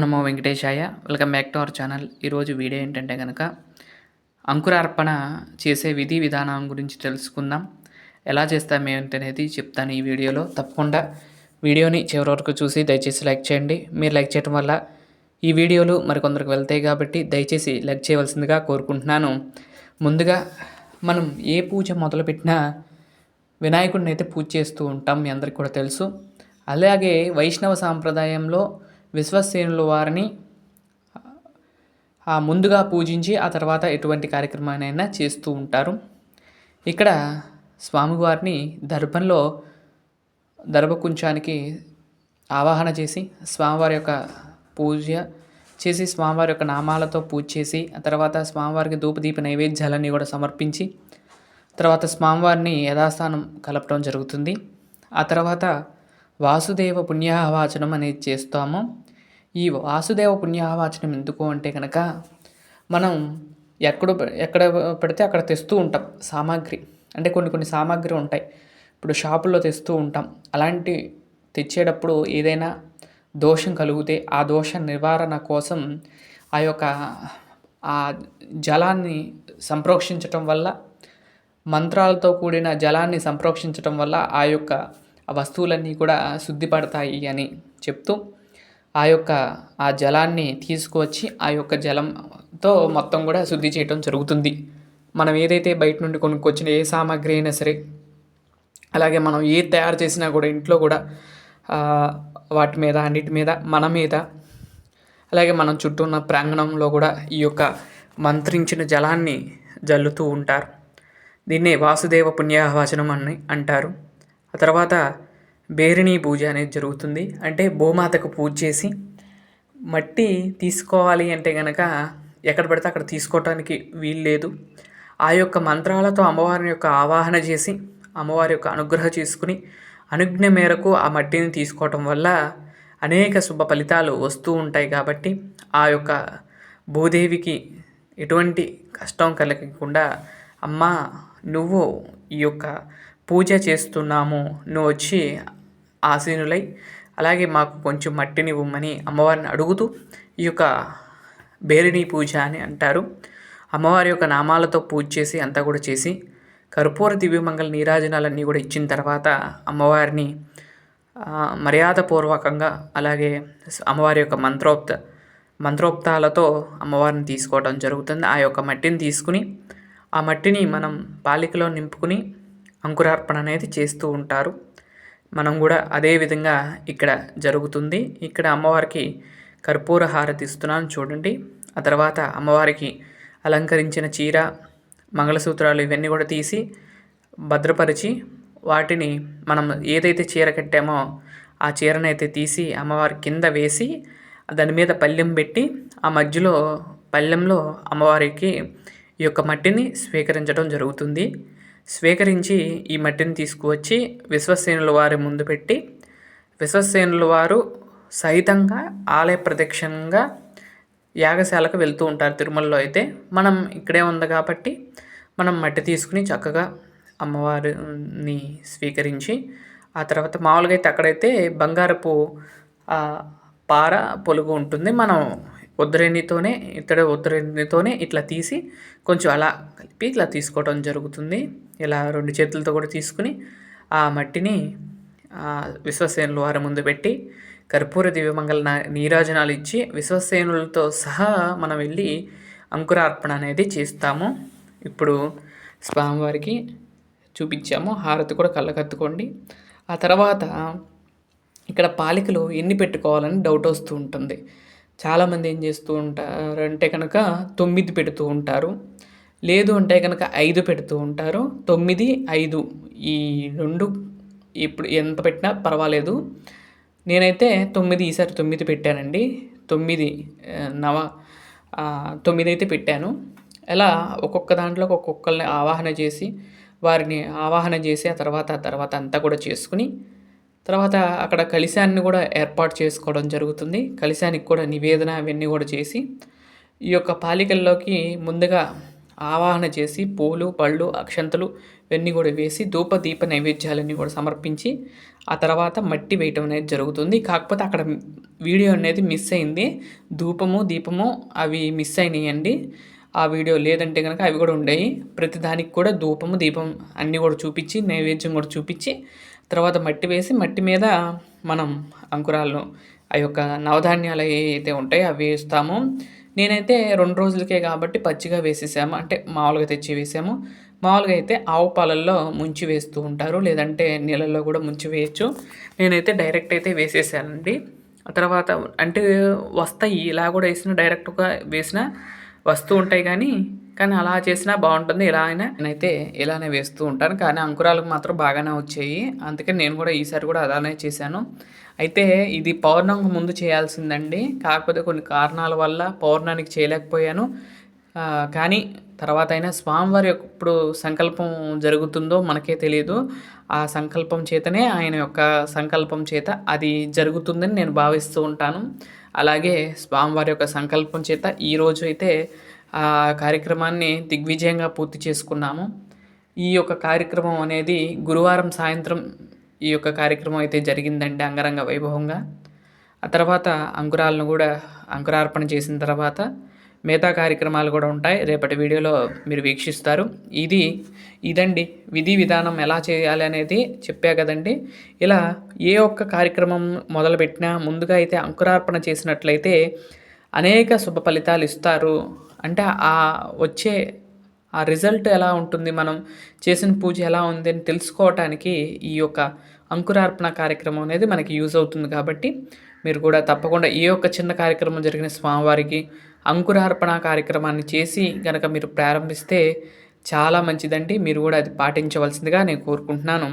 Namo Venkatesaya. Welcome back to our channel. ఈరోజు video ఏంటంటే కనుక అంకురార్పణ చేసే విధి విధానం గురించి తెలుసుకుందాం. ఎలా చేస్తాం ఏంటనేది చెప్తాను ఈ వీడియోలో. తప్పకుండా వీడియోని చివరి వరకు చూసి దయచేసి లైక్ చేయండి. మీరు లైక్ చేయడం వల్ల ఈ వీడియోలు మరికొందరికి వెళ్తాయి కాబట్టి దయచేసి లైక్ చేయవలసిందిగా కోరుకుంటున్నాను. ముందుగా మనం ఏ పూజ మొదలుపెట్టినా వినాయకుడిని అయితే పూజ చేస్తూ ఉంటాం మీ అందరికి కూడా తెలుసు. అలాగే వైష్ణవ సాంప్రదాయంలో విశ్వసేనుల వారిని ఆ ముందుగా పూజించి ఆ తర్వాత ఎటువంటి కార్యక్రమాన్నైనా చేస్తూ ఉంటారు. ఇక్కడ స్వామివారిని దర్భంలో దర్భకుంచానికి ఆవాహన చేసి స్వామివారి యొక్క పూజ చేసి స్వామివారి యొక్క నామాలతో పూజ చేసి ఆ తర్వాత స్వామివారికి ధూపదీప నైవేద్యాలన్నీ కూడా సమర్పించి తర్వాత స్వామివారిని యథాస్థానం కలపడం జరుగుతుంది. ఆ తర్వాత వాసుదేవ పుణ్యాహవాచనం అనేది చేస్తాము. ఈ వాసుదేవ పుణ్యాహవాచనం ఎందుకు అంటే కనుక మనం ఎక్కడ ఎక్కడ పెడితే అక్కడ తెస్తూ ఉంటాం సామాగ్రి. అంటే కొన్ని కొన్ని సామాగ్రి ఉంటాయి. ఇప్పుడు షాపుల్లో తెస్తూ ఉంటాం. అలాంటి తెచ్చేటప్పుడు ఏదైనా దోషం కలిగితే ఆ దోష నివారణ కోసం ఆ యొక్క ఆ జలాన్ని సంప్రోక్షించటం వల్ల మంత్రాలతో కూడిన జలాన్ని సంప్రోక్షించటం వల్ల ఆ యొక్క వస్తువులన్నీ కూడా శుద్ధిపడతాయి అని చెప్తూ ఆ యొక్క ఆ జలాన్ని తీసుకువచ్చి ఆ యొక్క జలంతో మొత్తం కూడా శుద్ధి చేయటం జరుగుతుంది. మనం ఏదైతే బయట నుండి కొనుక్కొచ్చిన ఏ సామాగ్రి అయినా సరే అలాగే మనం ఏది తయారు చేసినా కూడా ఇంట్లో కూడా వాటి మీద అన్నిటి మీద మన మీద అలాగే మనం చుట్టూ ఉన్న ప్రాంగణంలో కూడా ఈ యొక్క మంత్రించిన జలాన్ని జల్లుతూ ఉంటారు. దీన్నే వాసుదేవ పుణ్యాహవాచనం అని అంటారు. ఆ తర్వాత బేరిణి పూజ అనేది జరుగుతుంది. అంటే భూమాతకు పూజ చేసి మట్టి తీసుకోవాలి అంటే కనుక ఎక్కడ పడితే అక్కడ తీసుకోవటానికి వీలు లేదు. ఆ యొక్క మంత్రాలతో అమ్మవారిని యొక్క ఆవాహన చేసి అమ్మవారి యొక్క అనుగ్రహ చేసుకుని అనుజ్ఞ మేరకు ఆ మట్టిని తీసుకోవటం వల్ల అనేక శుభ ఫలితాలు వస్తూ ఉంటాయి కాబట్టి ఆ యొక్క భూదేవికి ఎటువంటి కష్టం కలగకుండా అమ్మ నువ్వు ఈ యొక్క పూజ చేస్తున్నాము నువ్వు వచ్చి ఆసీనులై. అలాగే మాకు కొంచెం మట్టిని ఇవ్వమని అమ్మవారిని అడుగుతూ ఈ యొక్క బేరిణీ పూజ అని అంటారు. అమ్మవారి యొక్క నామాలతో పూజ చేసి అంతా కూడా చేసి కర్పూర దివ్యమంగళ నీరాజనాలన్నీ కూడా ఇచ్చిన తర్వాత అమ్మవారిని మర్యాదపూర్వకంగా అలాగే అమ్మవారి యొక్క మంత్రోక్త మంత్రోక్తాలతో అమ్మవారిని తీసుకోవడం జరుగుతుంది. ఆ యొక్క మట్టిని తీసుకుని ఆ మట్టిని మనం పాలికలో నింపుకుని అంకురార్పణ అనేది చేస్తూ ఉంటారు. మనం కూడా అదే విధంగా ఇక్కడ జరుగుతుంది. ఇక్కడ అమ్మవారికి కర్పూర హారతి ఇస్తున్నాను చూడండి. ఆ తర్వాత అమ్మవారికి అలంకరించిన చీర మంగళసూత్రాలు ఇవన్నీ కూడా తీసి భద్రపరిచి వాటిని మనం ఏదైతే చీర కట్టామో ఆ చీరనైతే తీసి అమ్మవారి కింద వేసి దాని మీద పళ్ళెం పెట్టి ఆ మధ్యలో పళ్ళెంలో అమ్మవారికి ఈ యొక్క మట్టిని స్వీకరించడం జరుగుతుంది. స్వీకరించి ఈ మట్టిని తీసుకువచ్చి విశ్వసేనుల వారి ముందు పెట్టి విశ్వసేనుల వారు సహితంగా ఆలయ ప్రదక్షిణంగా యాగశాలకు వెళ్తూ ఉంటారు తిరుమలలో అయితే. మనం ఇక్కడే ఉంది కాబట్టి మనం మట్టి తీసుకుని చక్కగా అమ్మవారిని స్వీకరించి ఆ తర్వాత మామూలుగా అయితే అక్కడైతే బంగారపు పార పొలుగు ఉంటుంది. మనం ఉద్దరేణితోనే ఇతడ ఉద్దరేణితోనే ఇట్లా తీసి కొంచెం అలా కలిపి ఇట్లా తీసుకోవడం జరుగుతుంది. ఇలా రెండు చేతులతో కూడా తీసుకుని ఆ మట్టిని విశ్వసేనుల వారి ముందు పెట్టి కర్పూర దివ్యమంగళ నీరాజనాలు ఇచ్చి విశ్వసేనులతో సహా మనం వెళ్ళి అంకురార్పణ అనేది చేస్తాము. ఇప్పుడు స్వామివారికి చూపించాము. హారతి కూడా కళ్ళకత్తుకోండి. ఆ తర్వాత ఇక్కడ పాలికలు ఎన్ని పెట్టుకోవాలని డౌట్ వస్తూ ఉంటుంది. చాలామంది ఏం చేస్తూ ఉంటారంటే కనుక తొమ్మిది పెడుతూ ఉంటారు. లేదు అంటే కనుక ఐదు పెడుతూ ఉంటారు. తొమ్మిది ఐదు. ఈ రెండు ఇప్పుడు ఎంత పెట్టినా పర్వాలేదు. నేనైతే తొమ్మిది ఈసారి తొమ్మిది పెట్టానండి. తొమ్మిది నవ తొమ్మిది అయితే పెట్టాను. ఎలా ఒక్కొక్క దాంట్లో ఒక్కొక్కరిని ఆవాహన చేసి వారిని ఆవాహన చేసి ఆ తర్వాత ఆ తర్వాత అంతా కూడా చేసుకుని తర్వాత అక్కడ కలిశాన్ని కూడా ఏర్పాటు చేసుకోవడం జరుగుతుంది. కలిశానికి కూడా నివేదన అవన్నీ కూడా చేసి ఈ యొక్క పాలికల్లోకి ముందుగా ఆవాహన చేసి పూలు పళ్ళు అక్షంతలు ఇవన్నీ కూడా వేసి ధూప దీప నైవేద్యాలన్నీ కూడా సమర్పించి ఆ తర్వాత మట్టి వేయటం అనేది జరుగుతుంది. కాకపోతే అక్కడ వీడియో అనేది మిస్ అయింది. ధూపము దీపము అవి మిస్ అయినాయండి. ఆ వీడియో లేదంటే కనుక అవి కూడా ఉండేవి ప్రతిదానికి కూడా ధూపము దీపం అన్నీ కూడా చూపించి నైవేద్యం కూడా చూపించి తర్వాత మట్టి వేసి మట్టి మీద మనం అంకురాలను ఆ యొక్క నవధాన్యాలు ఏవైతే ఉంటాయో అవి వేస్తాము. నేనైతే రెండు రోజులకే కాబట్టి పచ్చిగా వేసేసాము. అంటే మామూలుగా తెచ్చి వేసాము. మామూలుగా అయితే ఆవు పాలల్లో ముంచి వేస్తూ ఉంటారు. లేదంటే నీళ్ళల్లో కూడా ముంచి వేయచ్చు. నేనైతే డైరెక్ట్ అయితే వేసేసానండి. ఆ తర్వాత అంటే వస్తాయి. ఇలా కూడా వేసిన డైరెక్ట్గా వేసిన వస్తూ ఉంటాయి కానీ కానీ అలా చేసినా బాగుంటుంది. ఇలా అయినా నేనైతే ఇలానే వేస్తూ ఉంటాను. కానీ అంకురాలకు మాత్రం బాగానే వచ్చాయి. అందుకని నేను కూడా ఈసారి కూడా అలానే చేశాను. అయితే ఇది పౌర్ణమికి ముందు చేయాల్సిందండి. కాకపోతే కొన్ని కారణాల వల్ల పౌర్ణానికి చేయలేకపోయాను. కానీ తర్వాత అయినా స్వామివారి ఎప్పుడు సంకల్పం జరుగుతుందో మనకే తెలియదు ఆ సంకల్పం చేతనే ఆయన యొక్క సంకల్పం చేత అది జరుగుతుందని నేను భావిస్తూ ఉంటాను. అలాగే స్వామివారి యొక్క సంకల్పం చేత ఈరోజు అయితే ఆ కార్యక్రమాన్ని దిగ్విజయంగా పూర్తి చేసుకున్నాము. ఈ యొక్క కార్యక్రమం అనేది గురువారం సాయంత్రం ఈ యొక్క కార్యక్రమం అయితే జరిగిందండి అంగరంగ వైభవంగా. ఆ తర్వాత అంకురాలను కూడా అంకురార్పణ చేసిన తర్వాత మిగతా కార్యక్రమాలు కూడా ఉంటాయి. రేపటి వీడియోలో మీరు వీక్షిస్తారు. ఇది ఇదండి విధి విధానం ఎలా చేయాలి అనేది చెప్పా కదండి. ఇలా ఏ ఒక్క కార్యక్రమం మొదలుపెట్టినా ముందుగా అయితే అంకురార్పణ చేసినట్లయితే అనేక శుభ ఫలితాలు ఇస్తారు. అంటే ఆ వచ్చే ఆ రిజల్ట్ ఎలా ఉంటుంది మనం చేసిన పూజ ఎలా ఉంది అని తెలుసుకోవటానికి ఈ యొక్క అంకురార్పణ కార్యక్రమం అనేది మనకి యూజ్ అవుతుంది కాబట్టి మీరు కూడా తప్పకుండా ఏ ఒక్క చిన్న కార్యక్రమం జరిగిన స్వామివారికి అంకురార్పణ కార్యక్రమాన్ని చేసి కనుక మీరు ప్రారంభిస్తే చాలా మంచిదండి. మీరు కూడా అది పాటించవలసిందిగా నేను కోరుకుంటున్నాను.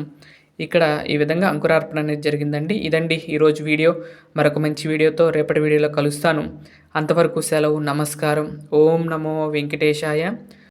ఇక్కడ ఈ విధంగా అంకురార్పణ అనేది జరిగిందండి. ఇదండి ఈరోజు వీడియో. మరొక మంచి వీడియోతో రేపటి వీడియోలో కలుస్తాను. అంతవరకు సెలవు నమస్కారం. ఓం నమో వెంకటేశాయ.